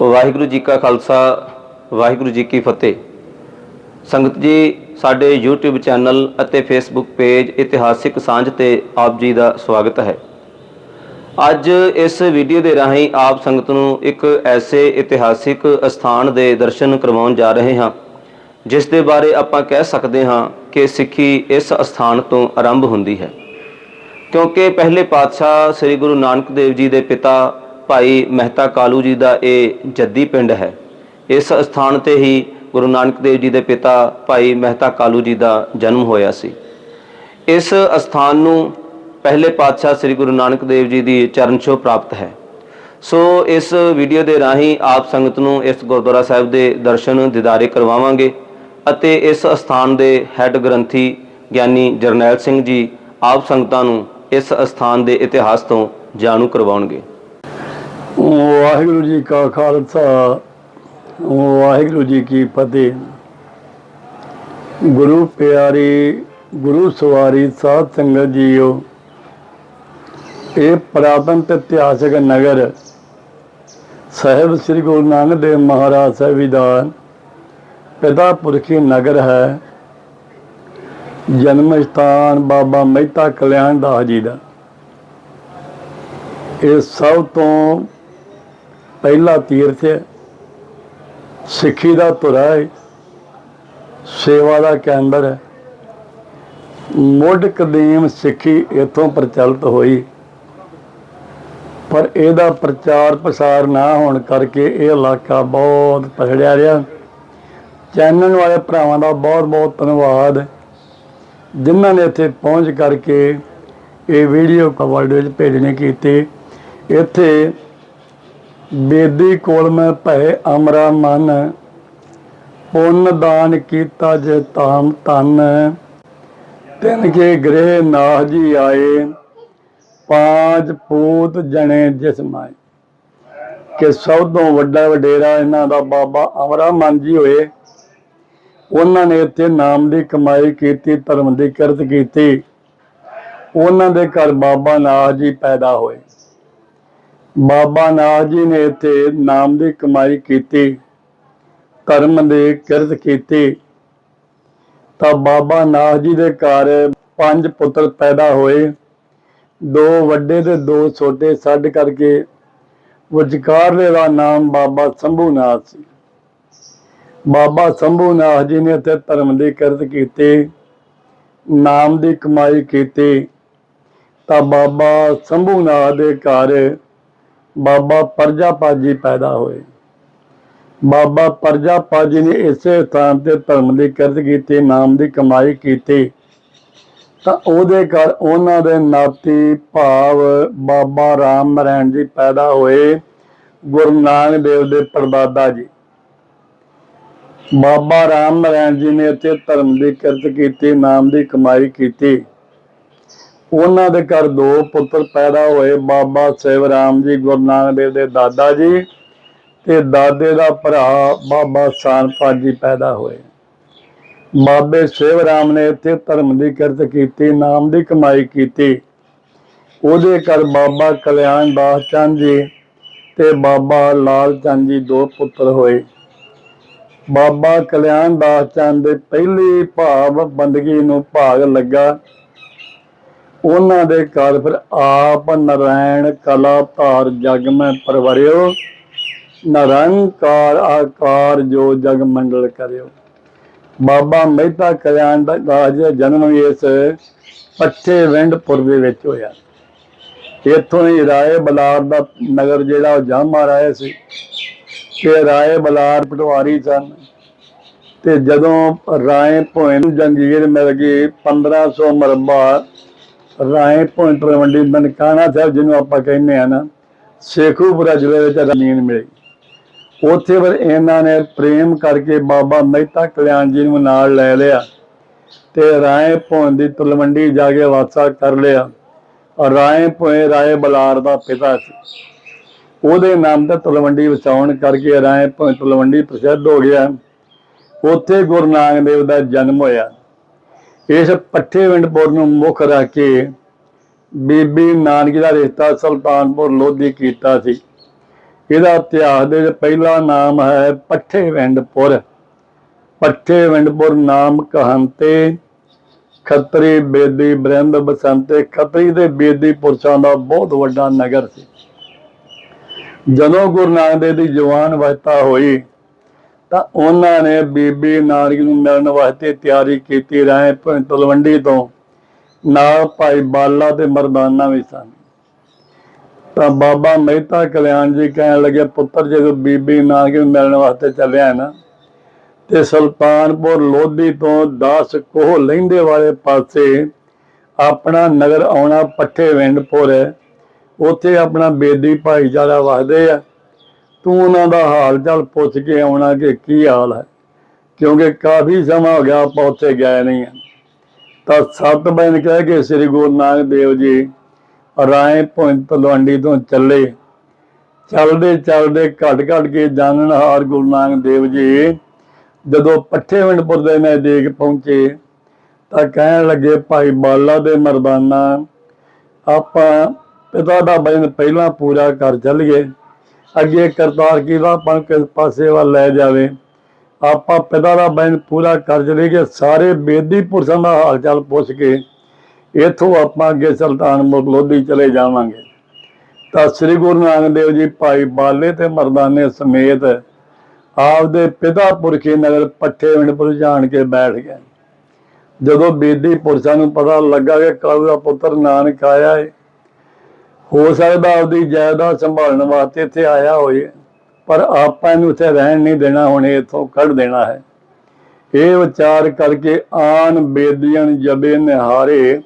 ਵਾਹਿਗੁਰੂ ਜੀ ਕਾ ਖਾਲਸਾ, ਵਾਹਿਗੁਰੂ ਜੀ ਕੀ ਫਤਿਹ। ਸੰਗਤ ਜੀ, ਸਾਡੇ YouTube ਚੈਨਲ ਅਤੇ Facebook ਪੇਜ ਇਤਿਹਾਸਿਕ ਸਾਂਝ ਤੇ ਆਪ ਜੀ ਦਾ ਸਵਾਗਤ ਹੈ। ਅੱਜ ਇਸ ਵੀਡੀਓ ਦੇ ਰਾਹੀਂ ਆਪ ਸੰਗਤ ਨੂੰ ਇੱਕ ਐਸੇ ਇਤਿਹਾਸਿਕ ਸਥਾਨ ਦੇ ਦਰਸ਼ਨ ਕਰਵਾਉਣ ਜਾ ਰਹੇ ਹਾਂ, ਜਿਸ ਦੇ ਬਾਰੇ ਆਪਾਂ ਕਹਿ ਸਕਦੇ ਹਾਂ ਕਿ ਸਿੱਖੀ ਇਸ ਸਥਾਨ ਤੋਂ ਆਰੰਭ ਹੁੰਦੀ ਹੈ। ਕਿਉਂਕਿ ਪਹਿਲੇ ਪਾਤਸ਼ਾਹ ਸ੍ਰੀ ਗੁਰੂ ਨਾਨਕ ਦੇਵ ਜੀ ਦੇ ਪਿਤਾ ਭਾਈ ਮਹਿਤਾ ਕਾਲੂ ਜੀ ਦਾ ਇਹ ਜੱਦੀ ਪਿੰਡ ਹੈ। ਇਸ ਸਥਾਨ ਤੇ ਹੀ ਗੁਰੂ ਨਾਨਕ ਦੇਵ ਜੀ ਦੇ ਪਿਤਾ ਭਾਈ ਮਹਿਤਾ ਕਾਲੂ ਜੀ ਦਾ ਜਨਮ ਹੋਇਆ ਸੀ। ਇਸ ਸਥਾਨ ਨੂੰ ਪਹਿਲੇ ਪਾਤਸ਼ਾਹ ਸ੍ਰੀ ਗੁਰੂ ਨਾਨਕ ਦੇਵ ਜੀ ਦੀ ਚਰਨ ਛੋਹ ਪ੍ਰਾਪਤ ਹੈ। ਸੋ ਇਸ ਵੀਡੀਓ ਦੇ ਰਾਹੀਂ ਆਪ ਸੰਗਤ ਨੂੰ ਇਸ ਗੁਰਦੁਆਰਾ ਸਾਹਿਬ ਦੇ ਦਰਸ਼ਨ ਦਿਦਾਰੇ ਕਰਵਾਵਾਂਗੇ ਅਤੇ ਇਸ ਸਥਾਨ ਦੇ ਹੈੱਡ ਗ੍ਰੰਥੀ ਗਿਆਨੀ ਜਰਨੈਲ ਸਿੰਘ ਜੀ ਆਪ ਸੰਗਤਾਂ ਨੂੰ ਇਸ ਸਥਾਨ ਦੇ ਇਤਿਹਾਸ ਤੋਂ ਜਾਣੂ ਕਰਵਾਉਣਗੇ। ਵਾਹਿਗੁਰੂ ਜੀ ਕਾ ਖਾਲਸਾ, ਵਾਹਿਗੁਰੂ ਜੀ ਕੀ ਫਤਿਹ। ਗੁਰੂ ਪਿਆਰੀ, ਗੁਰੂ ਸਵਾਰੀ ਸਾਧ ਸੰਗਤ ਜੀਓ, ਇਹ ਪ੍ਰਾਤਨ ਤੇ ਇਤਿਹਾਸਕ ਨਗਰ ਸਾਹਿਬ ਸ੍ਰੀ ਗੁਰੂ ਨਾਨਕ ਦੇਵ ਮਹਾਰਾਜ ਸਾਹਿਬ ਜੀ ਦਾ ਪਿਤਾ ਪੁਰਖੀ ਨਗਰ ਹੈ। ਜਨਮ ਸਥਾਨ ਬਾਬਾ ਮਹਿਤਾ ਕਲਿਆਣ ਦਾਸ ਜੀ ਦਾ। ਇਹ ਸਭ ਤੋਂ ਪਹਿਲਾ ਤੀਰਥ ਹੈ। ਸਿੱਖੀ ਦਾ ਧੁਰਾ ਹੈ। ਸੇਵਾ ਦਾ ਕੇਂਦਰ ਹੈ। ਮੁੱਢ ਕਦੀਮ ਸਿੱਖੀ ਇਥੋਂ ਪ੍ਰਚਲਿਤ ਹੋਈ। ਪਰ ਇਹਦਾ ਪ੍ਰਚਾਰ ਪ੍ਰਸਾਰ ਨਾ ਹੋਣ ਕਰਕੇ ਇਹ ਇਲਾਕਾ ਬਹੁਤ ਪਛੜਿਆ ਰਿਹਾ। ਚੈਨਲ ਵਾਲੇ ਭਰਾਵਾਂ ਦਾ ਬਹੁਤ ਬਹੁਤ ਧੰਨਵਾਦ। ਜਿਨ੍ਹਾਂ ਨੇ ਇੱਥੇ ਪਹੁੰਚ ਕਰਕੇ ਇਹ ਵੀਡੀਓ ਕਵਰਡ ਵਿੱਚ ਭੇਜਣੇ ਕੀਤੇ। ਇੱਥੇ ਬੇਦੀ ਕੋਲ ਮੈਂ ਭੈ ਅਮਰਾ ਮਨ, ਪੁੰਨ ਦਾਨ ਕੀਤਾ ਜੇ ਤਾਮ ਤਨ ਤਿਨ ਕੇ ਗ੍ਰਹਿ ਨਾਹ ਜੀ ਆਏ ਪਾਂਚ ਪੂਤ ਜਣੇ ਜਿਸਮਾਏ ਕਿ ਸਭ ਤੋਂ ਵੱਡਾ ਵਡੇਰਾ ਇਹਨਾਂ ਦਾ ਬਾਬਾ ਅਮਰਾ ਮਨ ਜੀ ਹੋਏ। ਉਹਨਾਂ ਨੇ ਇੱਥੇ ਨਾਮ ਦੀ ਕਮਾਈ ਕੀਤੀ, ਧਰਮ ਦੀ ਕਿਰਤ ਕੀਤੀ। ਉਹਨਾਂ ਦੇ ਘਰ ਬਾਬਾ ਨਾਥ ਜੀ ਪੈਦਾ ਹੋਏ। ਬਾਬਾ ਨਾਥ ਜੀ ਨੇ ਇੱਥੇ ਨਾਮ ਦੀ ਕਮਾਈ ਕੀਤੀ, ਧਰਮ ਦੀ ਕਿਰਤ ਕੀਤੀ। ਤਾਂ ਬਾਬਾ ਨਾਥ ਜੀ ਦੇ ਘਰ ਪੰਜ ਪੁੱਤਰ ਪੈਦਾ ਹੋਏ। ਦੋ ਵੱਡੇ ਤੇ ਦੋ ਛੋਟੇ ਛੱਡ ਕਰਕੇ ਵਿਚਕਾਰਲੇ ਦਾ ਨਾਮ ਬਾਬਾ ਸੰਭੂਨਾਥ ਸੀ। ਬਾਬਾ ਸੰਭੂਨਾਥ ਜੀ ਨੇ ਇੱਥੇ ਧਰਮ ਦੀ ਕਿਰਤ ਕੀਤੀ, ਨਾਮ ਦੀ ਕਮਾਈ ਕੀਤੀ। ਤਾਂ ਬਾਬਾ ਸੰਭੂਨਾਥ ਦੇ ਘਰ ਬਾਬਾ ਪਰਜਾਪਤ ਜੀ ਪੈਦਾ ਹੋਏ। ਬਾਬਾ ਪਰਜਾਪਤ ਜੀ ਨੇ ਇਸੇ ਸਥਾਨ ਤੇ ਧਰਮ ਦੀ ਕਿਰਤ ਕੀਤੀ, ਨਾਮ ਦੀ ਕਮਾਈ ਕੀਤੀ। ਤਾਂ ਉਹਦੇ ਘਰ ਉਹਨਾਂ ਦੇ ਨਾਤੀ ਭਾਵ ਬਾਬਾ ਰਾਮ ਨਾਰਾਇਣ ਜੀ ਪੈਦਾ ਹੋਏ, ਗੁਰੂ ਨਾਨਕ ਦੇਵ ਦੇ ਪਰਦਾਦਾ ਜੀ। ਬਾਬਾ ਰਾਮ ਨਾਰਾਇਣ ਜੀ ਨੇ ਇੱਥੇ ਧਰਮ ਦੀ ਕਿਰਤ ਕੀਤੀ, ਨਾਮ ਦੀ ਕਮਾਈ ਕੀਤੀ। ਉਹਨਾਂ ਦੇ ਘਰ ਦੋ ਪੁੱਤਰ ਪੈਦਾ ਹੋਏ, ਬਾਬਾ ਸੇਵ ਰਾਮ ਜੀ, ਗੁਰੂ ਨਾਨਕ ਦੇਵ ਦੇ ਦਾਦਾ ਜੀ ਤੇ ਦਾਦੇ ਦਾ ਭਰਾ ਬਾਬਾ ਸਾਨਪਾਲ ਜੀ ਪੈਦਾ ਹੋਏ। ਬਾਬੇ ਸੇਵ ਰਾਮ ਨੇ ਇੱਥੇ ਧਰਮ ਦੀ ਕਿਰਤ ਕੀਤੀ, ਨਾਮ ਦੀ ਕਮਾਈ ਕੀਤੀ। ਉਹਦੇ ਘਰ ਬਾਬਾ ਕਲਿਆਣ ਦਾਸ ਚੰਦ ਜੀ ਤੇ ਬਾਬਾ ਲਾਲ ਚੰਦ ਜੀ ਦੋ ਪੁੱਤਰ ਹੋਏ। ਬਾਬਾ ਕਲਿਆਣ ਦਾਸ ਚੰਦ ਦੇ ਪਹਿਲੀ ਭਾਵ ਬੰਦਗੀ ਨੂੰ ਭਾਗ ਲੱਗਾ। ਉਹਨਾਂ ਦੇ ਘਰ ਫਿਰ ਆਪ ਨਰਾਇਣ ਕਲਾ ਧਾਰ ਜਗ ਮੈਂ ਪਰਵਰਿਓ। ਨਿਰੰਕਾਰ ਆਕਾਰ ਜੋ ਜਗ ਮੰਡਲ ਕਰਿਓ। ਬਾਬਾ ਮਹਿਤਾ ਕਲਿਆਣ ਦਾ ਦਾਸ ਜਨਮ ਇਸ ਪੱਛੇ ਵਿੰਡਪੁਰ ਦੇ ਵਿੱਚ ਹੋਇਆ। ਇੱਥੋਂ ਹੀ ਰਾਏ ਬਲਾਰ ਦਾ ਨਗਰ ਜਿਹੜਾ ਉਹ ਜਾਮਾ ਰਾਏ ਸੀ। ਤੇ ਰਾਏ ਬਲਾਰ ਪਟਵਾਰੀ ਸਨ। ਤੇ ਜਦੋਂ ਰਾਏ ਭੋਏ ਨੂੰ ਜੰਗੀਰ ਮਿਲ ਗਈ 1500 ਮਰਬਾ ਰਾਏ ਭੋਏ ਤਲਵੰਡੀ ਨਨਕਾਣਾ ਸਾਹਿਬ ਜਿਹਨੂੰ ਆਪਾਂ ਕਹਿੰਦੇ ਆ ਨਾ, ਸ਼ੇਖੂਪੁਰਾ ਜ਼ਿਲ੍ਹੇ ਵਿੱਚ ਜ਼ਮੀਨ ਮਿਲੀ। ਉੱਥੇ ਫਿਰ ਇਹਨਾਂ ਨੇ ਪ੍ਰੇਮ ਕਰਕੇ ਬਾਬਾ ਮਹਿਤਾ ਕਲਿਆਣ ਜੀ ਨੂੰ ਨਾਲ ਲੈ ਲਿਆ ਤੇ ਰਾਏ ਭੋਏ ਦੀ ਤਲਵੰਡੀ ਜਾ ਕੇ ਵਾਸਾ ਕਰ ਲਿਆ। ਔਰ ਰਾਏ ਭੋਏ ਰਾਏ ਬਲਾਰ ਦਾ ਪਿਤਾ ਸੀ। ਉਹਦੇ ਨਾਮ ਤੇ ਤਲਵੰਡੀ ਵਸਾਉਣ ਕਰਕੇ ਰਾਏ ਭੋਏ ਤਲਵੰਡੀ ਪ੍ਰਸਿੱਧ ਹੋ ਗਿਆ। ਉੱਥੇ ਗੁਰੂ ਨਾਨਕ ਦੇਵ ਦਾ ਜਨਮ ਹੋਇਆ। ਇਸ ਪੱਠੇ ਵਿੰਡਪੁਰ ਨੂੰ ਮੁੱਖ ਰੱਖ ਕੇ ਬੀਬੀ ਨਾਨਕੀ ਦਾ ਰਿਸ਼ਤਾ ਸੁਲਤਾਨਪੁਰ ਲੋਧੀ ਕੀਤਾ ਸੀ। ਇਹਦਾ ਇਤਿਹਾਸ ਦੇ ਪਹਿਲਾ ਨਾਮ ਹੈ ਪੱਠੇ ਵਿੰਡਪੁਰ ਪੱਠੇ ਵਿੰਡਪੁਰ ਨਾਮ ਕਹੰਤੇ, ਖੱਤਰੀ ਬੇਦੀ ਬ੍ਰਿੰਦ ਬਸੰਤੇ। ਖੱਤਰੀ ਦੇ ਬੇਦੀ ਪੁਰਸ਼ਾਂ ਦਾ ਬਹੁਤ ਵੱਡਾ ਨਗਰ ਸੀ। ਜਦੋਂ ਗੁਰੂ ਨਾਨਕ ਦੇਵ ਦੀ ਜਵਾਨ ਅਵਸਥਾ ਹੋਈ ਤਾਂ ਉਹਨਾਂ ਨੇ ਬੀਬੀ ਨਾਨਕ ਨੂੰ ਮਿਲਣ ਵਾਸਤੇ ਤਿਆਰੀ ਕੀਤੀ ਰਾਏ ਤਲਵੰਡੀ ਤੋਂ। ਨਾਲ ਭਾਈ ਬਾਲਾ ਤੇ ਮਰਦਾਨਾ ਵੀ ਸਨ। ਤਾਂ ਬਾਬਾ ਮਹਿਤਾ ਕਲਿਆਣ ਜੀ ਕਹਿਣ ਲੱਗੇ, ਪੁੱਤਰ, ਜਦੋਂ ਬੀਬੀ ਨਾਨਕ ਨੂੰ ਮਿਲਣ ਵਾਸਤੇ ਚੱਲਿਆ ਨਾ, ਤੇ ਸੁਲਤਾਨਪੁਰ ਲੋਧੀ ਤੋਂ 10 ਕੋਹ ਲਹਿੰਦੇ ਵਾਲੇ ਪਾਸੇ ਆਪਣਾ ਨਗਰ ਆਉਣਾ ਪੱਠੇ ਵਿੰਡਪੁਰ ਹੈ। ਉੱਥੇ ਆਪਣਾ ਬੇਦੀ ਭਾਈਚਾਰਾ ਵਸਦੇ ਆ। ਤੂੰ ਉਹਨਾਂ ਦਾ ਹਾਲ ਚਾਲ ਪੁੱਛ ਕੇ ਆਉਣਾ ਕਿ ਕੀ ਹਾਲ ਹੈ? ਕਿਉਂਕਿ ਕਾਫੀ ਸਮਾਂ ਹੋ ਗਿਆ ਆਪਾਂ ਉੱਥੇ ਗਏ ਨਹੀਂ ਤਾਂ ਸੱਤ ਬੈਨ ਕਹਿ ਕੇ ਸ੍ਰੀ ਗੁਰੂ ਨਾਨਕ ਦੇਵ ਜੀ ਰਾਏ ਪੁੰਤ ਤਲਵੰਡੀ ਤੋਂ ਚੱਲੇ। ਚੱਲਦੇ ਚੱਲਦੇ ਘਟ ਘਟ ਕੇ ਜਾਣਨਹਾਰ ਗੁਰੂ ਨਾਨਕ ਦੇਵ ਜੀ ਜਦੋਂ ਪੱਠੇਵਿੰਡਪੁਰ ਦੇ ਨਜ਼ਦੀਕ ਪਹੁੰਚੇ ਤਾਂ ਕਹਿਣ ਲੱਗੇ, ਭਾਈ ਬਾਲਾ ਦੇ ਮਰਦਾਨਾ, ਆਪਾਂ ਪਿਤਾ ਦਾ ਬਜਨ ਪਹਿਲਾਂ ਪੂਰਾ ਕਰ ਚੱਲੀਏ। ਅੱਗੇ ਕਰਤਾਰ ਕੀ ਦਾ ਆਪਾਂ ਪਾਸੇ ਵੱਲ ਲੈ ਜਾਵੇ। ਆਪਾਂ ਪਿਤਾ ਦਾ ਬੈਨ ਪੂਰਾ ਕਰ ਚਲੀਏ ਸਾਰੇ ਬੇਦੀ ਪੁਰਸ਼ਾਂ ਦਾ ਹਾਲ ਚਾਲ ਪੁੱਛ ਕੇ ਇੱਥੋਂ ਆਪਾਂ ਅੱਗੇ ਸੁਲਤਾਨਪੁਰ ਲੋਧੀ ਚਲੇ ਜਾਵਾਂਗੇ। ਤਾਂ ਸ੍ਰੀ ਗੁਰੂ ਨਾਨਕ ਦੇਵ ਜੀ ਭਾਈ ਬਾਲੇ ਤੇ ਮਰਦਾਨੇ ਸਮੇਤ ਆਪਦੇ ਪਿਤਾ ਪੁਰਖੀ ਨਗਰ ਪੱਠੇ ਵਿੰਡਪੁਰ ਜਾਣ ਕੇ ਬੈਠ ਗਏ। ਜਦੋਂ ਬੇਦੀ ਪੁਰਸ਼ਾਂ ਨੂੰ ਪਤਾ ਲੱਗਾ ਕਿ ਕਾਲੂ ਦਾ ਪੁੱਤਰ ਨਾਨਕ ਆਇਆ ਹੈ ਹੋ ਸਕਦਾ ਆਪਦੀ ਜਾਇਦਾਦ ਸੰਭਾਲਣ ਵਾਸਤੇ ਇੱਥੇ ਆਇਆ ਹੋਏ ਪਰ ਆਪਾਂ ਇਹਨੂੰ ਇੱਥੇ ਰਹਿਣ ਨਹੀਂ ਦੇਣਾ, ਹੁਣ ਇੱਥੋਂ ਕੱਢ ਦੇਣਾ ਹੈ। ਇਹ ਵਿਚਾਰ ਕਰਕੇ ਆਨ ਬੇਦੀਆਂ ਜਬੇ ਨਿਹਾਰੇ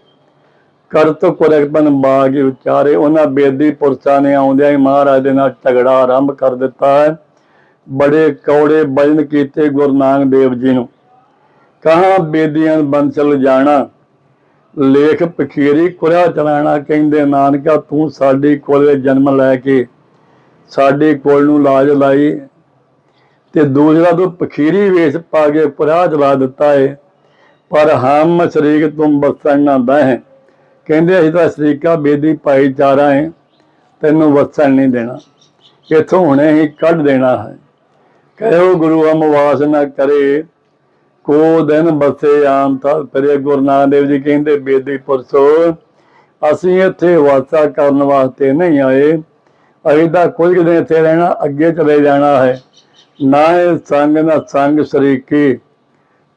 ਕਰਤ ਕੁਰਕਪਨ ਬਾਗ ਵਿਚਾਰੇ, ਉਹਨਾਂ ਬੇਦੀ ਪੁਰਸ਼ਾਂ ਨੇ ਆਉਂਦਿਆਂ ਹੀ ਮਹਾਰਾਜ ਦੇ ਨਾਲ ਝਗੜਾ ਆਰੰਭ ਕਰ ਦਿੱਤਾ ਹੈ। ਬੜੇ ਕੌੜੇ ਬਜਨ ਕੀਤੇ ਗੁਰੂ ਨਾਨਕ ਦੇਵ ਜੀ ਨੂੰ। ਕਹਾਂ ਬੇਦੀਆਂ ਬੰਸਲ ਜਾਣਾ ਲੇਖ ਪਖੀਰੀ ਕੁਰਿਆ ਚਲਾਣਾ ਕਹਿੰਦੇ, ਨਾਨਕਾ ਤੂੰ ਸਾਡੇ ਕੋਲੇ ਜਨਮ ਲੈ ਕੇ, ਸਾਡੇ ਕੋਲ ਨੂੰ ਲਾਜ ਲਾਈ ਤੇ ਦੂਸਰਾ ਤੂੰ ਪਖੀਰੀ ਵੇਸ਼ ਪਾ ਕੇ ਪੁਰਾ ਚਲਾ ਦਿੱਤਾ ਏ। ਪਰ ਹਮ ਸ਼ਰੀਕ ਤੁਮ ਬਸਣ ਨਾ ਦਹਿ। ਕਹਿੰਦੇ, ਅਸੀਂ ਤਾਂ ਸ਼ਰੀਕਾ ਬੇਦੀ ਭਾਈਚਾਰਾ ਹੈ ਤੈਨੂੰ ਵਸਣ ਨਹੀਂ ਦੇਣਾ। ਇੱਥੋਂ ਹੁਣੇ ਹੀ ਕੱਢ ਦੇਣਾ ਹੈ। ਕਹੋ ਗੁਰੂ ਅਮਵਾਸ ਨਾ ਕਰੇ ਕੋ ਦਿਨ ਬਸੇ ਆਮ ਤਾਂ ਤੇਰੇ ਗੁਰੂ ਨਾਨਕ ਦੇਵ ਜੀ ਕਹਿੰਦੇ, ਬੇਦੀ ਪੁਰਸ਼ੋ ਅਸੀਂ ਇੱਥੇ ਵਾਸਾ ਕਰਨ ਵਾਸਤੇ ਨਹੀਂ ਆਏ। ਅਸੀਂ ਤਾਂ ਕੋਈ ਦਿਨ ਇੱਥੇ ਰਹਿਣਾ, ਅੱਗੇ ਚਲੇ ਜਾਣਾ ਹੈ। ਨਾ ਇਹ ਸੰਗ, ਨਾ ਸੰਗ ਸ਼ਰੀਕੀ।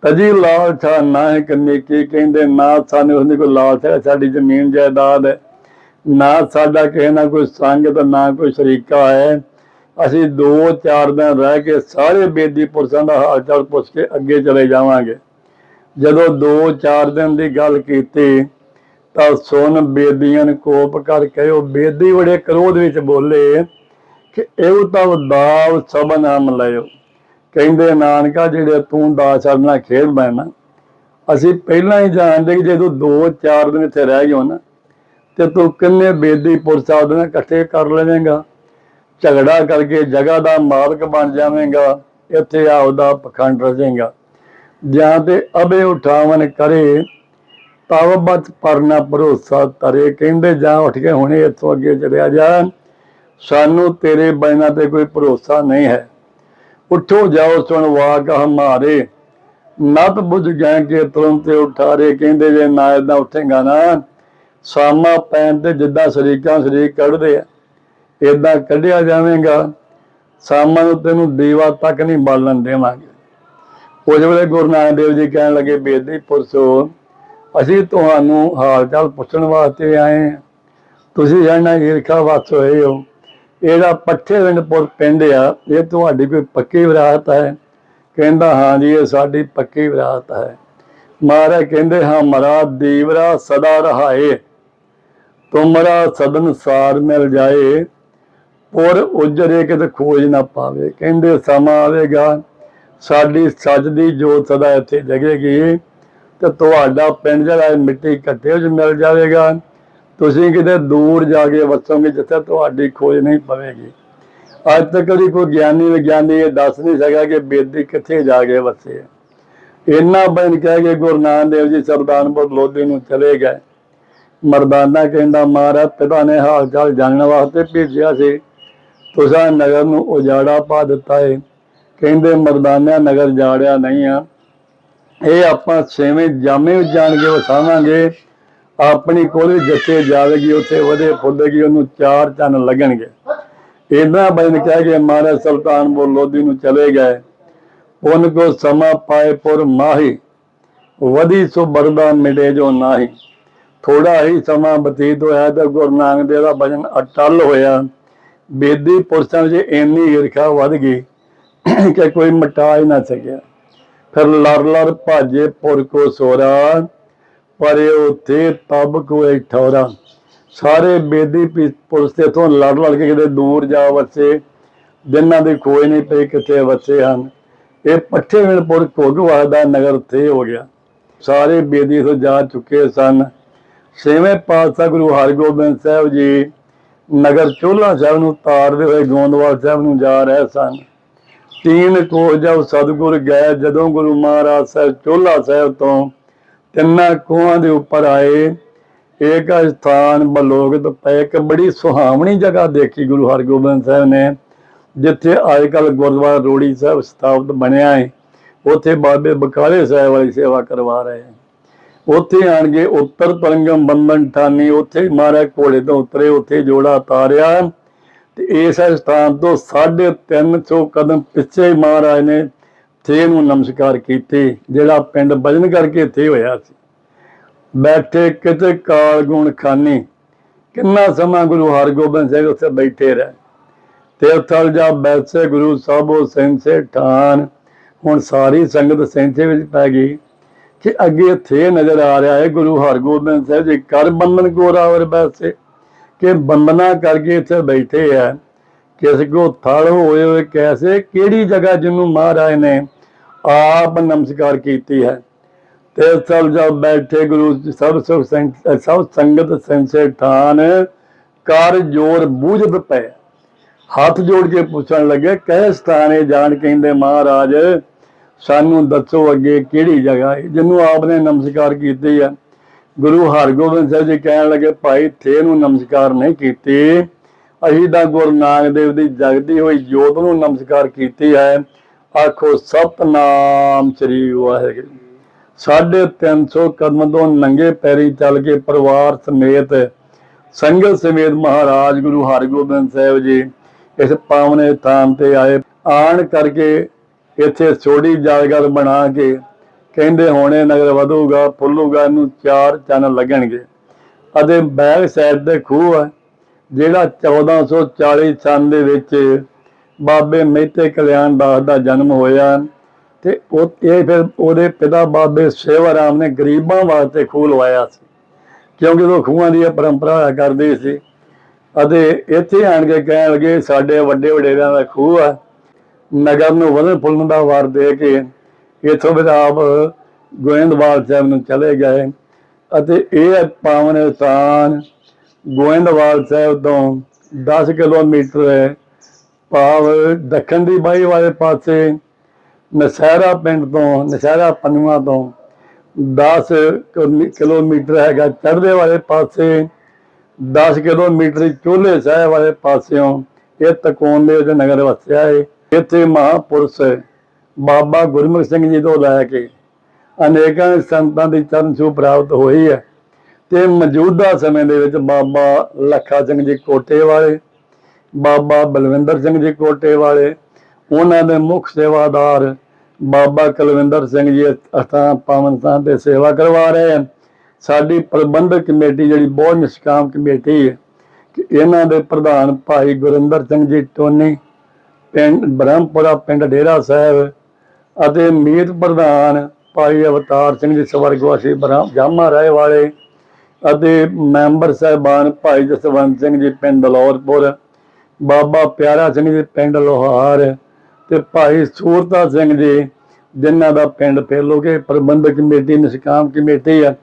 ਤਜੀ ਲਾਲਠਾ ਨਾ ਹੈ ਕੰਨੇ ਕੀ ਕਹਿੰਦੇ, ਨਾ ਸਾਨੂੰ ਉਹਨੇ ਕੋਈ ਲਾਲਚ ਹੈ, ਸਾਡੀ ਜ਼ਮੀਨ ਜਾਇਦਾਦ ਹੈ। ਨਾ ਸਾਡਾ ਕਿਸੇ ਨਾਲ ਕੋਈ ਸੰਗ ਤਾਂ ਨਾ ਕੋਈ ਸ਼ਰੀਕਾ ਹੈ। ਅਸੀਂ ਦੋ ਚਾਰ ਦਿਨ ਰਹਿ ਕੇ ਸਾਰੇ ਬੇਦੀ ਪੁਰਸ਼ਾਂ ਦਾ ਹਾਲ ਚਾਲ ਪੁੱਛ ਕੇ ਅੱਗੇ ਚਲੇ ਜਾਵਾਂਗੇ। ਜਦੋਂ ਦੋ ਚਾਰ ਦਿਨ ਦੀ ਗੱਲ ਕੀਤੀ, ਤਾਂ ਸੁਨ ਬੇਦੀਆਂ ਨੇ ਕੋਪ ਕਰ ਕੇ ਉਹ ਬੇਦੀ ਬੜੇ ਕਰੋਧ ਵਿੱਚ ਬੋਲੇ ਕਿ ਇਹ ਤਾਂ ਦਾਵ ਸਭ ਨਾਮ ਲਿਓ ਕਹਿੰਦੇ, ਨਾਨਕਾ, ਜਿਹੜੇ ਤੂੰ ਦਾਸ ਛੜਨਾ ਖੇਡ ਬੈਣਾ ਅਸੀਂ ਪਹਿਲਾਂ ਹੀ ਜਾਣਦੇ ਕਿ ਜਦੋਂ ਦੋ ਚਾਰ ਦਿਨ ਇੱਥੇ ਰਹਿ ਗਏ ਹੋ ਨਾ, ਤੇ ਤੂੰ ਕਿੰਨੇ ਬੇਦੀ ਪੁਰਸ਼ਾਂ ਉਹਦੇ ਨਾਲ ਇਕੱਠੇ ਕਰ ਲਵੇਂਗਾ? ਝਗੜਾ ਕਰਕੇ ਜਗ੍ਹਾ ਦਾ ਮਾਲਕ ਬਣ ਜਾਵੇਂਗਾ, ਇੱਥੇ ਆਪਦਾ ਪਖੰਡ ਰਚੇਗਾ ਜਾਂ ਤੇ ਅਬੇ ਉਠਾਵਨ ਕਰੇ, ਤਵ ਬਤ ਪਰਨਾ ਭਰੋਸਾ ਤਰੇ ਕਹਿੰਦੇ, ਜਾਂ ਉੱਠ ਕੇ ਹੁਣੇ ਇੱਥੋਂ ਅੱਗੇ ਚਲਿਆ ਜਾ। ਸਾਨੂੰ ਤੇਰੇ ਬੈਨਾ ਤੇ ਕੋਈ ਭਰੋਸਾ ਨਹੀਂ ਹੈ। ਉਠੋ ਜਾਓ, ਸੁਣ ਵਾਕ ਹਮਾਰੇ। ਨਤ ਬੁਝ ਗਏ ਕੇ ਤੁਰੰਤ ਤੇ ਉਠਾਰੇ। ਕਹਿੰਦੇ, ਜੇ ਨਾ ਏਦਾਂ ਉੱਠੇਗਾ ਨਾ, ਸਾਮਾ ਪੈਣ ਤੇ ਜਿੱਦਾਂ ਸ਼ਰੀਕਾਂ ਸ਼ਰੀਕ ਕੱਢਦੇ ਆ। ਏਦਾਂ ਕੱਢਿਆ ਜਾਵੇਗਾ, ਸਾਮਾਂ ਨੂੰ ਤੈਨੂੰ ਦੀਵਾ ਤੱਕ ਨਹੀਂ ਬਾਲਣ ਦੇਵਾਂਗੇ। ਉਸ ਵੇਲੇ ਗੁਰੂ ਨਾਨਕ ਦੇਵ ਜੀ ਕਹਿਣ ਲੱਗੇ, ਬੇਦੀ ਪੁਰਸ਼ੋ, ਅਸੀਂ ਤੁਹਾਨੂੰ ਹਾਲ ਚਾਲ ਪੁੱਛਣ ਵਾਸਤੇ ਆਏ ਹਾਂ। ਤੁਸੀਂ ਜਾਣਨਾ ਈਰਖਾ ਵਸ ਹੋਏ ਹੋ। ਇਹਦਾ ਪੱਠੇ ਵਿੰਡਪੁਰ ਪਿੰਡ ਆ, ਇਹ ਤੁਹਾਡੀ ਕੋਈ ਪੱਕੀ ਵਿਰਾਸਤ ਹੈ? ਕਹਿੰਦਾ, ਹਾਂ ਜੀ, ਇਹ ਸਾਡੀ ਪੱਕੀ ਵਿਰਾਸਤ ਹੈ। ਮਹਾਰਾਜ ਕਹਿੰਦੇ, ਹਾਂ, ਮਰਾ ਦੀਵਰਾ ਸਦਾ ਰਹਾਏ। ਤੁਮਰਾ ਸਦਨ ਸਾਰ ਮਿਲ ਜਾਏ। ਪੁਰ ਉਜਰੇ ਕਿਤੇ ਖੋਜ ਨਾ ਪਾਵੇ। ਕਹਿੰਦੇ, ਸਮਾਂ ਆਵੇਗਾ, ਸਾਡੀ ਸੱਚ ਦੀ ਜੋਤ ਸਦਾ ਇੱਥੇ ਜਗੇਗੀ। ਤੇ ਤੁਹਾਡਾ ਪਿੰਡ ਜਿਹੜਾ ਹੈ, ਮਿੱਟੀ ਘੱਟੇ ਵਿੱਚ ਮਿਲ ਜਾਵੇਗਾ। ਤੁਸੀਂ ਕਿਤੇ ਦੂਰ ਜਾ ਕੇ ਵਸੋਗੇ, ਜਿੱਥੇ ਤੁਹਾਡੀ ਖੋਜ ਨਹੀਂ ਪਵੇਗੀ। ਅੱਜ ਤੱਕ ਕਦੀ ਕੋਈ ਗਿਆਨੀ ਵਿਗਿਆਨੀ ਇਹ ਦੱਸ ਨਹੀਂ ਸਕਿਆ ਕਿ ਬੇਦੀ ਕਿੱਥੇ ਜਾ ਕੇ ਵਸੇ। ਇੰਨਾ ਬਣ ਕਹਿ ਕੇ ਗੁਰੂ ਨਾਨਕ ਦੇਵ ਜੀ ਸਰਦਾਨਪੁਰ ਲੋਧੀ ਨੂੰ ਚਲੇ ਗਏ। ਮਰਦਾਨਾ ਕਹਿੰਦਾ, ਮਹਾਰਾਜ, ਪਿਤਾ ਨੇ ਹਾਲ ਚਾਲ ਜਾਣਨ ਵਾਸਤੇ ਭੇਜਿਆ ਸੀ। ਤੁਸਾਂ ਨਗਰ ਨੂੰ ਉਜਾੜਾ ਪਾ ਦਿੱਤਾ ਏ। ਕਹਿੰਦੇ, ਮਰਦਾਨਿਆਂ ਨਗਰ ਜਾੜਿਆ ਨਹੀਂ ਆ। ਇਹ ਆਪਾਂ ਛੇਵੇਂ ਜਾਮੇ ਜਾਣ ਕੇ ਵਸਾਵਾਂਗੇ ਆਪਣੀ ਕੋਲ ਜਿੱਥੇ ਜਾਵੇਗੀ, ਉੱਥੇ ਵਧੇ ਫੁੱਲੇਗੀ, ਉਹਨੂੰ ਚਾਰ ਚੰਨ ਲੱਗਣਗੇ। ਇਦਾਂ ਬਜਨ ਕਹਿ ਕੇ ਮਹਾਰਾਜ ਸੁਲਤਾਨਪੁਰ ਲੋਧੀ ਨੂੰ ਚਲੇ ਗਏ। ਪੁੰਨ ਕੋ ਸਮਾ ਪਾਏ ਪੁਰ ਮਾਹੀ। ਵਧੀ ਸੋ ਬਰਦਾ ਮਿਟੇ ਜੋ ਨਾਹੀ। ਥੋੜਾ ਹੀ ਸਮਾਂ ਬਤੀਤ ਹੋਇਆ ਤਾਂ ਗੁਰੂ ਨਾਨਕ ਦੇਵ ਦਾ ਭਜਨ ਅਟਲ ਹੋਇਆ। ਬੇਦੀ ਪੁਰਸ਼ਾਂ ਵਿੱਚ ਇੰਨੀ ਈਰਖਾ ਵੱਧ ਗਈ ਕਿ ਕੋਈ ਮਿਟਾ ਹੀ ਨਾ ਸਕਿਆ। ਫਿਰ ਲੜ ਲੜ ਭਾਜੇ ਪੁਰ ਕੋ ਸੋਰਾ ਪਰ ਉਥੇ ਤਬ ਕੋਈ ਠੌਰਾ। ਸਾਰੇ ਬੇਦੀ ਪੀ- ਪੁਰਸ਼ ਤੇ ਤੋਂ ਲੜ ਲੜ ਕੇ ਕਿਤੇ ਦੂਰ ਜਾ ਵਸੇ, ਜਿਨ੍ਹਾਂ ਦੇ ਕੋਈ ਨਹੀਂ ਪਈ ਕਿਤੇ ਵਸੇ ਹਨ। ਇਹ ਪੱਠੇ ਮਿਲਪੁਰ ਘੋਗਵਾਲ ਦਾ ਨਗਰ ਤੇ ਹੋ ਗਿਆ। ਸਾਰੇ ਬੇਦੀ ਤੋਂ ਜਾ ਚੁੱਕੇ ਸਨ। ਛੇਵੇਂ ਪਾਤਸ਼ਾਹ ਗੁਰੂ ਹਰਗੋਬਿੰਦ ਸਾਹਿਬ ਜੀ ਨਗਰ ਚੋਲਾ ਸਾਹਿਬ ਨੂੰ ਤਾਰਦੇ ਹੋਏ ਗੋਂਦਵਾਲ ਸਾਹਿਬ ਨੂੰ ਜਾ ਰਹੇ ਸਨ। ਤੀਨ ਕੋ ਜਦ ਸਤਿਗੁਰ ਗਏ, ਜਦੋਂ ਗੁਰੂ ਮਹਾਰਾਜ ਸਾਹਿਬ ਚੋਲਾ ਸਾਹਿਬ ਤੋਂ ਤਿੰਨਾਂ ਕੋਹਾਂ ਦੇ ਉੱਪਰ ਆਏ। ਏਕ ਸਥਾਨ ਬਲੋਗਤ ਪੈ, ਇੱਕ ਬੜੀ ਸੁਹਾਵਣੀ ਜਗ੍ਹਾ ਦੇਖੀ ਗੁਰੂ ਹਰਗੋਬਿੰਦ ਸਾਹਿਬ ਨੇ, ਜਿੱਥੇ ਅੱਜ ਕੱਲ ਗੁਰਦੁਆਰਾ ਰੋੜੀ ਸਾਹਿਬ ਸਥਾਪਿਤ ਬਣਿਆ ਹੈ ਉੱਥੇ ਬਾਬੇ ਬਕਾਲੇ ਸਾਹਿਬ ਵਾਲੀ ਸੇਵਾ ਕਰਵਾ ਰਹੇ। ਹਨ ਉੱਥੇ ਆਣਗੇ ਉੱਤਰ ਤਰੰਗਮ ਬੰਧਨ ਠਾਨੀ, ਉੱਥੇ ਮਹਾਰਾਜ ਘੋੜੇ ਤੋਂ ਉਤਰੇ, ਉੱਥੇ ਜੋੜਾ ਤਾਰਿਆ। ਤੇ ਇਸ ਸਥਾਨ ਤੋਂ 350 ਕਦਮ ਪਿੱਛੇ ਹੀ ਮਹਾਰਾਜ ਨੇ ਥੇ ਨੂੰ ਨਮਸਕਾਰ ਕੀਤੇ, ਜਿਹੜਾ ਪਿੰਡ ਭਜਨ ਕਰਕੇ ਥੇ ਹੋਇਆ ਸੀ। ਬੈਠੇ ਕਿਤੇ ਕਾਲ ਗੁਣ ਖਾਨੀ, ਕਿੰਨਾ ਸਮਾਂ ਗੁਰੂ ਹਰਗੋਬਿੰਦ ਸਿੰਘ ਉੱਥੇ ਬੈਠੇ ਰਹੇ। ਤੇ ਥਲ ਜਾ ਬੈਸੇ ਗੁਰੂ ਸਾਹਿਬੋ ਸੈਂਸੇ ਠਾਨ, ਹੁਣ ਸਾਰੀ ਸੰਗਤ ਸੈਂਸੇ ਵਿੱਚ ਪੈ ਗਈ। ਕਿ ਅੱਗੇ ਇੱਥੇ ਨਜ਼ਰ ਆ ਰਿਹਾ ਹੈ ਗੁਰੂ ਹਰਗੋਬਿੰਦ ਸਾਹਿਬ ਜੀ ਕਰ ਬੰਧਨ ਗੋਰਾਵਰ ਬੈਸੇ, ਕਿ ਬੰਦਨਾ ਕਰਕੇ ਇੱਥੇ ਬੈਠੇ ਆ ਕਿਸ ਕੋ ਥੜ ਹੋਏ ਹੋਏ ਕੈਸੇ, ਕਿਹੜੀ ਜਗ੍ਹਾ ਜਿਹਨੂੰ ਮਹਾਰਾਜ ਨੇ ਆਪ ਨਮਸਕਾਰ ਕੀਤੀ ਹੈ। ਤੇ ਸਭ ਜਦ ਬੈਠੇ ਗੁਰੂ, ਸਭ ਸੁਖ ਸਭ ਸੰਗਤ ਸੰਸੇ ਠਾਨ ਕਰ ਜੋਰ ਬੂਝਦ ਪਏ ਹੱਥ ਜੋੜ ਕੇ ਪੁੱਛਣ ਲੱਗੇ, ਕਹੇ ਸਥਾਨੇ ਜਾਣ ਕਹਿੰਦੇ ਮਹਾਰਾਜ ਸਾਨੂੰ ਦੱਸੋ ਅੱਗੇ ਕਿਹੜੀ ਜਗ੍ਹਾ ਜਿਹਨੂੰ ਆਪ ਨੇ ਨਮਸਕਾਰ ਕੀਤੀ ਹੈ ਗੁਰੂ ਹਰਗੋਬਿੰਦ ਸਾਹਿਬ ਜੀ ਕਹਿਣ ਲੱਗੇ, ਭਾਈ ਥੇ ਨੂੰ ਨਮਸਕਾਰ ਨਹੀਂ ਕੀਤੀ। ਅਸੀਂ ਤਾਂ ਗੁਰੂ ਨਾਨਕ ਦੇਵ ਦੀ ਜਗਦੀ ਹੋਈ ਜੋਤ ਨੂੰ ਨਮਸਕਾਰ ਕੀਤੀ ਹੈ। ਆਖੋ, ਸਤਨਾਮ ਸ੍ਰੀ ਵਾਹਿਗੁਰੂ। ਸਾਢੇ 300 ਕਦਮ ਤੋਂ ਨੰਗੇ ਪੈਰੀ ਚੱਲ ਕੇ ਪਰਿਵਾਰ ਸਮੇਤ, ਸੰਗਤ ਸਮੇਤ ਮਹਾਰਾਜ ਗੁਰੂ ਹਰਗੋਬਿੰਦ ਸਾਹਿਬ ਜੀ ਇਸ ਪਾਵਨੇ ਸਥਾਨ ਤੇ ਆਏ। ਆਣ ਕਰਕੇ ਇੱਥੇ ਛੋਟੀ ਜਾਗਰ ਬਣਾ ਕੇ ਕਹਿੰਦੇ ਹੋਣੇ ਨਗਰ ਵਧੂਗਾ, ਫੁੱਲੂਗਾ, ਇਹਨੂੰ ਚਾਰ ਚੰਨ ਲੱਗਣਗੇ। ਅਤੇ ਬੈਕ ਸਾਈਡ ਤੇ ਖੂਹ ਹੈ ਜਿਹੜਾ 1440 ਸੰਨ ਦੇ ਵਿੱਚ ਬਾਬੇ ਮਹਿਤੇ ਕਲਿਆਣ ਦਾਸ ਦਾ ਜਨਮ ਹੋਇਆ। ਤੇ ਉਹ ਇਹ ਫਿਰ ਉਹਦੇ ਪਿਤਾ ਬਾਬੇ ਸੇਵਾ ਰਾਮ ਨੇ ਗਰੀਬਾਂ ਵਾਸਤੇ ਖੂਹ ਲਵਾਇਆ ਸੀ। ਕਿਉਂਕਿ ਉਹ ਖੂਹਾਂ ਦੀ ਇਹ ਪਰੰਪਰਾ ਹੋਇਆ ਕਰਦੀ ਸੀ। ਅਤੇ ਇੱਥੇ ਆਣ ਕੇ ਕਹਿਣ ਲੱਗੇ, ਸਾਡੇ ਵੱਡੇ ਵਡੇਰਿਆਂ ਦਾ ਖੂਹ ਆ। ਨਗਰ ਨੂੰ ਵਧਣ ਫੁੱਲਣ ਦਾ ਵਾਰ ਦੇ ਕੇ ਇਥੋਂ ਫਿਰ ਆਪ ਗੋਇੰਦਵਾਲ ਸਾਹਿਬ ਨੂੰ ਚਲੇ ਗਏ। ਅਤੇ ਇਹ ਪਾਵਨ ਸਥਾਨ ਗੋਇੰਦਵਾਲ ਸਾਹਿਬ ਤੋਂ 10 ਕਿਲੋਮੀਟਰ ਹੈ। ਭਾਵ ਦੱਖਣ ਦੀ ਬਾਈ ਵਾਲੇ ਪਾਸੇ ਨਸਹਿਰਾ ਪਿੰਡ ਤੋਂ, ਨਸਹਿਰਾ ਪਨੂਆ ਤੋਂ 10 ਕਿਲੋਮੀਟਰ ਹੈਗਾ ਚੜ੍ਹਦੇ ਵਾਲੇ ਪਾਸੇ 10 ਕਿਲੋਮੀਟਰ ਚੋਲੇ ਸਾਹਿਬ ਵਾਲੇ ਪਾਸਿਓਂ ਇਹ ਤਕੋਨ ਦੇ ਵਿੱਚ ਨਗਰ ਵਸਿਆ ਹੈ ਇੱਥੇ ਮਹਾਪੁਰਸ਼ ਬਾਬਾ ਗੁਰਮੁਖ ਸਿੰਘ ਜੀ ਤੋਂ ਲੈ ਕੇ ਅਨੇਕਾਂ ਸੰਤਾਂ ਦੀ ਚਰਨ ਛੂਹ ਪ੍ਰਾਪਤ ਹੋਈ ਹੈ ਤੇ ਮੌਜੂਦਾ ਸਮੇਂ ਦੇ ਵਿੱਚ ਬਾਬਾ ਲੱਖਾ ਸਿੰਘ ਜੀ ਕੋਟੇ ਵਾਲੇ ਬਾਬਾ ਬਲਵਿੰਦਰ ਸਿੰਘ ਜੀ ਕੋਟੇ ਵਾਲੇ ਉਹਨਾਂ ਦੇ ਮੁੱਖ ਸੇਵਾਦਾਰ ਬਾਬਾ ਕੁਲਵਿੰਦਰ ਸਿੰਘ ਜੀ ਅਥਾਂ ਪਾਵਨ ਥਾਂ ਤੇ ਸੇਵਾ ਕਰਵਾ ਰਹੇ ਹਨ। ਸਾਡੀ ਪ੍ਰਬੰਧਕ ਕਮੇਟੀ ਜਿਹੜੀ ਬਹੁਤ ਨਿਸ਼ਕਾਮ ਕਮੇਟੀ ਹੈ ਕਿ ਇਹਨਾਂ ਦੇ ਪ੍ਰਧਾਨ ਭਾਈ ਗੁਰਿੰਦਰ ਸਿੰਘ ਜੀ ਟੋਨੀ ਪਿੰਡ ਬ੍ਰਹਮਪੁਰਾ ਪਿੰਡ ਡੇਰਾ ਸਾਹਿਬ ਅਤੇ ਮੀਤ ਪ੍ਰਧਾਨ ਭਾਈ ਅਵਤਾਰ ਸਿੰਘ ਜੀ ਸਵਰਗਵਾਸੀ ਬ੍ਰਹਮ ਜਾਮਾ ਰਾਏ ਵਾਲੇ ਅਤੇ ਮੈਂਬਰ ਸਾਹਿਬਾਨ ਭਾਈ ਜਸਵੰਤ ਸਿੰਘ ਜੀ ਪਿੰਡ ਦਲੌਰਪੁਰ ਬਾਬਾ ਪਿਆਰਾ ਸਿੰਘ ਜੀ ਪਿੰਡ ਲੋਹਾਰ ਤੇ ਭਾਈ ਸੂਰਤਾ ਸਿੰਘ ਜੀ, ਜਿਨ੍ਹਾਂ ਦਾ ਪਿੰਡ ਫੇਲੋਗੇ ਪ੍ਰਬੰਧਕ ਕਮੇਟੀ, ਨਿਸ਼ਕਾਮ ਕਮੇਟੀ ਆ,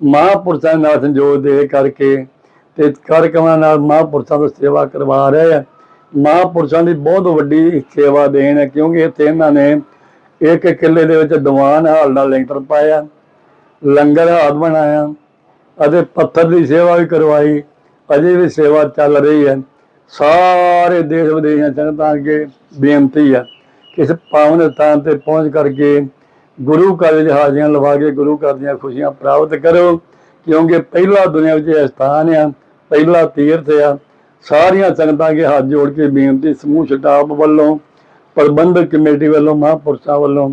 ਮਹਾਂਪੁਰਸ਼ਾਂ ਨਾਲ ਸੰਜੋਗ ਦੇ ਕਰਕੇ ਤੇ ਕਾਰਕਮਾਂ ਨਾਲ ਮਹਾਂਪੁਰਸ਼ਾਂ ਦੀ ਸੇਵਾ ਕਰਵਾ ਰਹੇ ਆ। ਮਹਾਂਪੁਰਸ਼ਾਂ ਦੀ ਬਹੁਤ ਵੱਡੀ ਸੇਵਾ ਦੇਣ ਹੈ, ਕਿਉਂਕਿ ਇੱਥੇ ਇਹਨਾਂ ਨੇ ਇੱਕ ਕਿੱਲੇ ਦੇ ਵਿੱਚ ਦੀਵਾਨ ਹਾਲ ਨਾਲ ਲੈਂਟਰ ਪਾਇਆ, ਲੰਗਰ ਹਾਲ ਬਣਾਇਆ ਅਤੇ ਪੱਥਰ ਦੀ ਸੇਵਾ ਵੀ ਕਰਵਾਈ, ਅਜੇ ਵੀ ਸੇਵਾ ਚੱਲ ਰਹੀ ਹੈ। ਸਾਰੇ ਦੇਸ਼ ਵਿਦੇਸ਼ਾਂ ਸੰਗਤਾਂ ਅੱਗੇ ਬੇਨਤੀ ਆ ਕਿ ਇਸ ਪਾਵਨ ਸਥਾਨ ਤੇ ਪਹੁੰਚ ਕਰਕੇ ਗੁਰੂ ਘਰ ਵਿੱਚ ਹਾਜ਼ਰੀਆਂ ਲਵਾ ਕੇ ਗੁਰੂ ਘਰ ਦੀਆਂ ਖੁਸ਼ੀਆਂ ਪ੍ਰਾਪਤ ਕਰੋ, ਕਿਉਂਕਿ ਪਹਿਲਾ ਦੁਨੀਆ ਵਿੱਚ ਇਹ ਸਥਾਨ ਆ, ਪਹਿਲਾ ਤੀਰਥ ਆ ਸਾਰੀਆਂ ਸੰਗਤਾਂ ਅੱਗੇ ਹੱਥ ਜੋੜ ਕੇ ਬੇਨਤੀ ਸਮੂਹ ਸਟਾਫ ਵੱਲੋਂ, ਪ੍ਰਬੰਧਕ ਕਮੇਟੀ ਵੱਲੋਂ, ਮਹਾਂਪੁਰਸ਼ਾਂ ਵੱਲੋਂ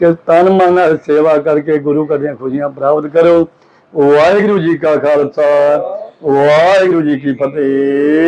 ਕਿ ਤਨ ਮਨ ਨਾਲ ਸੇਵਾ ਕਰਕੇ ਗੁਰੂ ਘਰ ਦੀਆਂ ਖੁਸ਼ੀਆਂ ਪ੍ਰਾਪਤ ਕਰੋ। ਵਾਹਿਗੁਰੂ ਜੀ ਕਾ ਖਾਲਸਾ, ਵਾਹਿਗੁਰੂ ਜੀ ਕੀ ਫਤਿਹ।